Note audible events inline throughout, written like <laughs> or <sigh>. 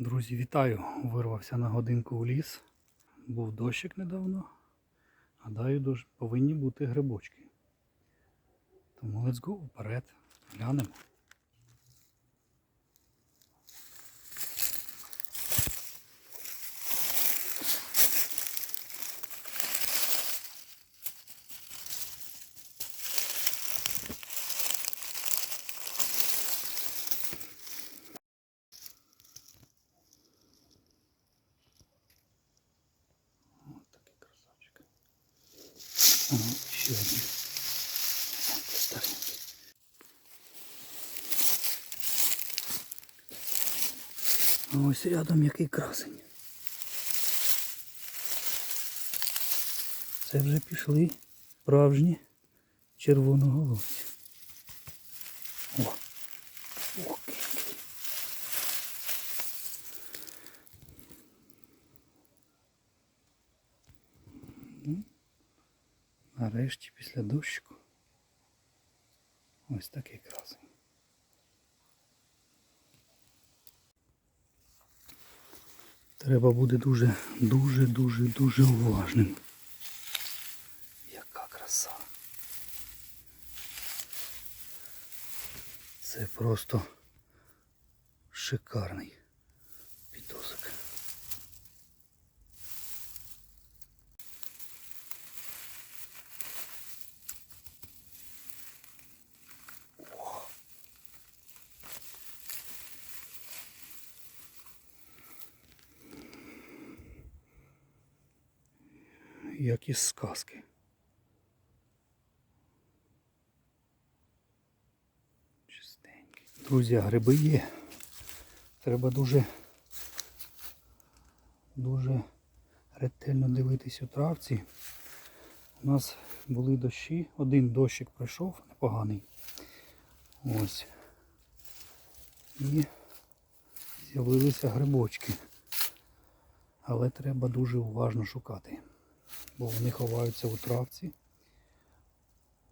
Друзі, вітаю! Вирвався на годинку у ліс. Був дощик недавно. Гадаю, повинні бути грибочки. Тому let's go вперед. Глянемо. Ага, ще один. Старенький. Ось рядом який красень. Це вже пішли справжні червоноголовці. О! Ох, який. Нарешті після дощику. Ось такий красень. Треба буде дуже, дуже, дуже, дуже уважним. Яка краса. Це просто шикарний як із сказки. Друзі, гриби є. Треба дуже, дуже ретельно дивитись у травці. У нас були дощі, один дощик пройшов, непоганий. Ось. І з'явилися грибочки. Але треба дуже уважно шукати бо вони ховаються у травці.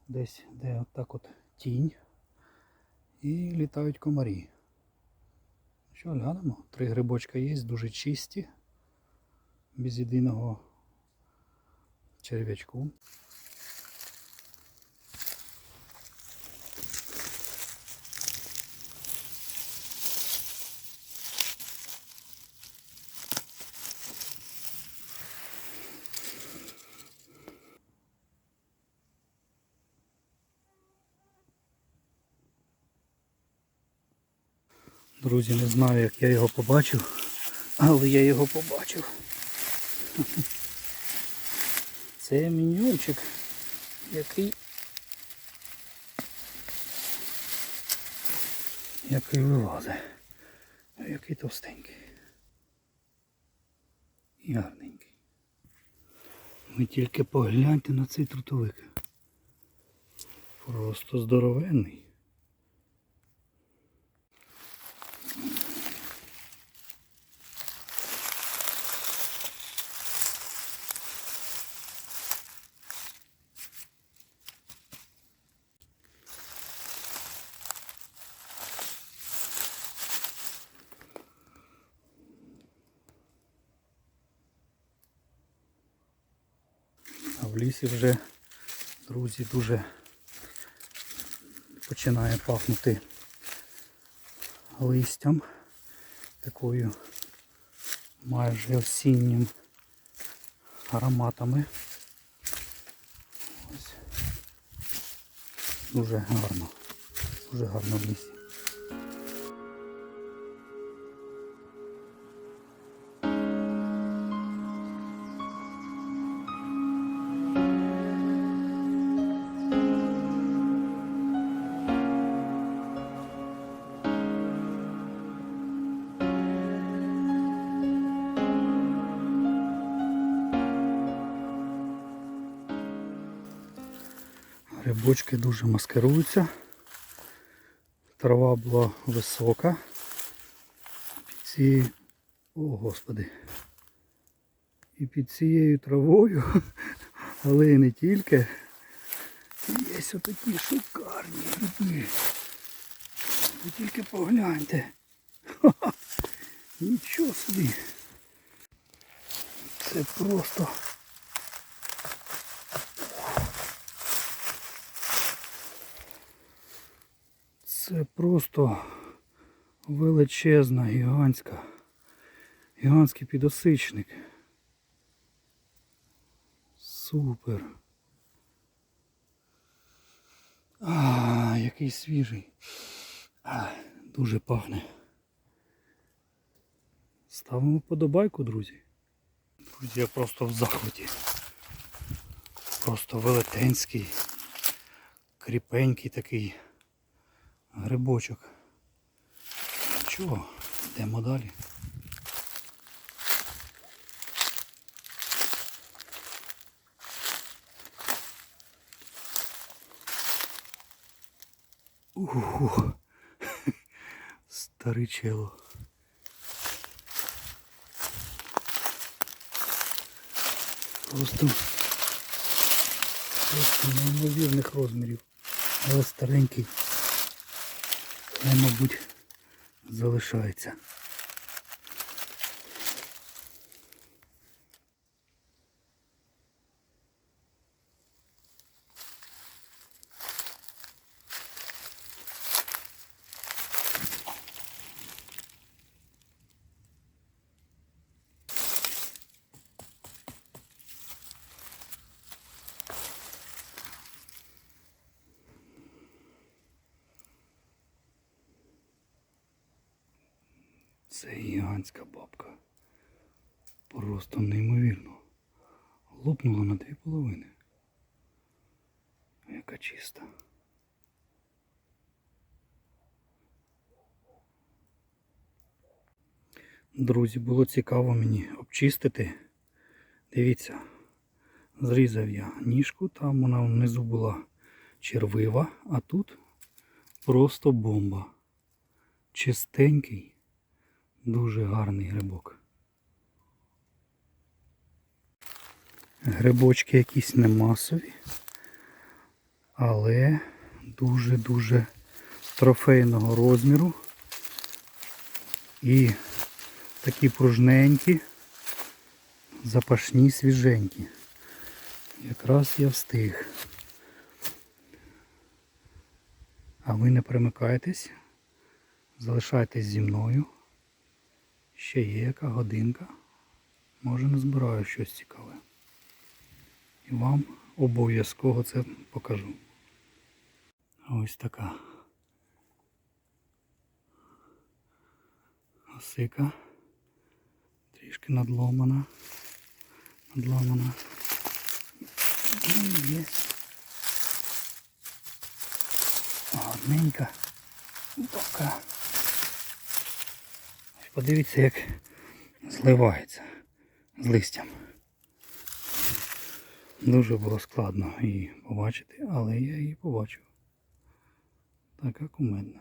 Десь де отак от тінь. І літають комарі. Що, глянемо? Три грибочка є, дуже чисті, без єдиного черв'ячку. Друзі, не знаю, як я його побачив, але я його побачив. <laughs> Це міньончик, який який вилазить. Який товстенький. І гарненький. Ви тільки погляньте на цей трутовик. Просто здоровенний. А в лісі вже, друзі, дуже починає пахнути листям, такою майже осіннім ароматами. Ось. Дуже гарно, дуже гарно в лісі. Грибочки дуже маскируються. Трава була висока. Під цією... О, господи. І під цією травою, <laughs> але і не тільки. Є отакі шикарні гриби. Ви тільки погляньте. Ха-ха. <laughs> Нічого собі. Це просто. Це просто величезна, гігантська, гігантський підосичник. Супер. А, який свіжий. А, дуже пахне. Ставимо подобайку, друзі. Друзі, я просто в захваті. Просто велетенський, кріпенький такий грибочок. Чого? Йдемо далі. Ух, <laughs> старий чело. Просто, просто неймовірних розмірів. Але старенький. Мабуть, залишається. Це гігантська бабка. Просто неймовірно. Лопнула на дві половини. Яка чиста. Друзі, було цікаво мені обчистити. Дивіться, зрізав я ніжку, там вона внизу була червива, а тут просто бомба. Чистенький. Дуже гарний грибок. Грибочки якісь не масові, але дуже-дуже трофейного розміру. І такі пружненькі, запашні, свіженькі. Якраз я встиг. А ви не перемикайтесь, залишайтесь зі мною. Ще є яка годинка. Може назбираю щось цікаве. І вам обов'язково це покажу. Ось така осика. Трішки надломана. Надломана. І є. Гарненька. Така. Подивіться, як зливається з листям. Дуже було складно її побачити, але я її побачив. Така кумедна.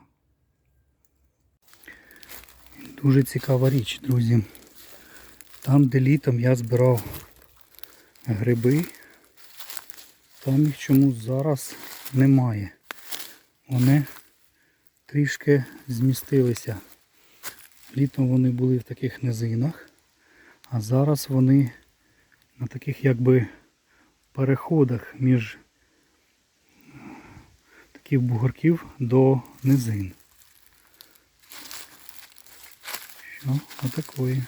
Дуже цікава річ, друзі. Там, де літом я збирав гриби, там їх чомусь зараз немає. Вони трішки змістилися. Літом вони були в таких низинах, а зараз вони на таких якби переходах між таких бугорків до низин. Що, отакої.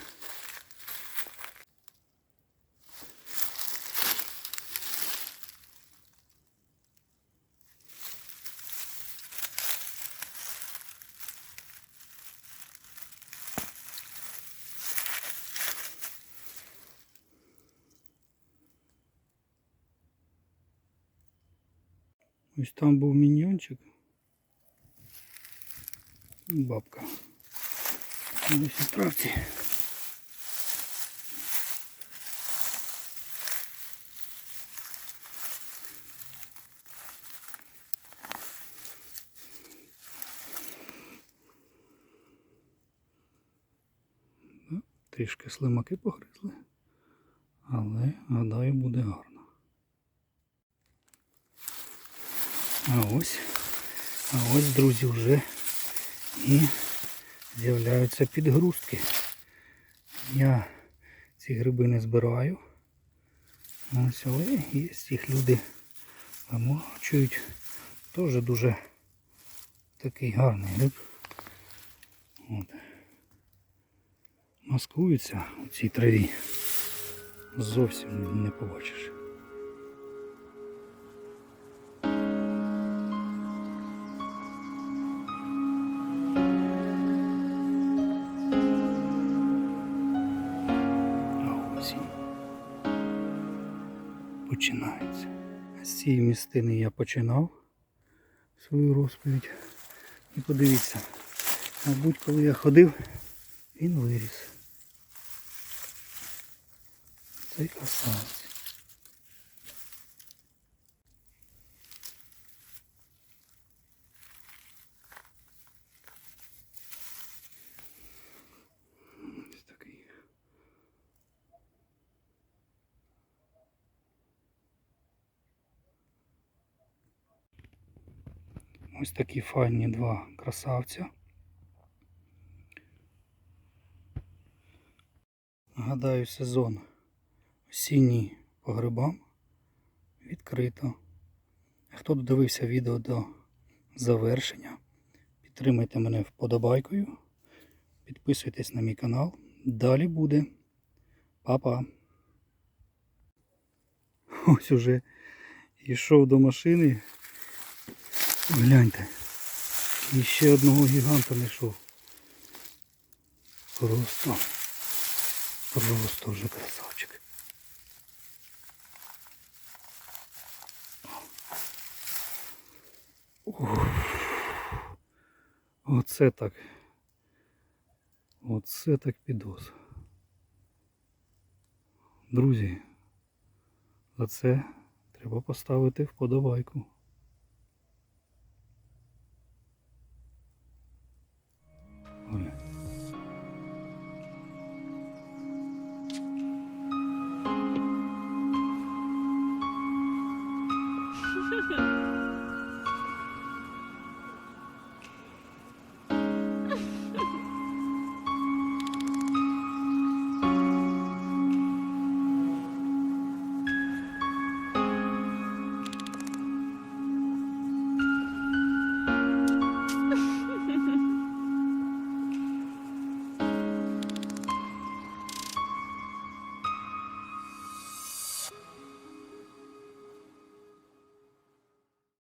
Ось там був міньйончик. Бабка. Ось у травці. Ну, Трішки слимаки погризли, але гадаю буде гарно. А ось, а ось, друзі, вже і з'являються підгрузки. Я ці гриби не збираю. Ось, але є їх люди вимочують. Теж дуже такий гарний гриб. От. Маскуються у цій траві. Зовсім не побачиш. Починається. З цієї містини я починав свою розповідь. І подивіться, мабуть, коли я ходив, він виріс. Цей красавець. Ось такі файні два красавця. Гадаю, сезон осінній по грибам відкрито. Хто додивився відео до завершення, підтримайте мене вподобайкою, підписуйтесь на мій канал. Далі буде. Па-па! Ось уже йшов до машини. Гляньте. І ще одного гіганта знайшов. Просто, просто вже красавчик. Ух. Оце так. Оце так підос. Друзі, за це треба поставити вподобайку.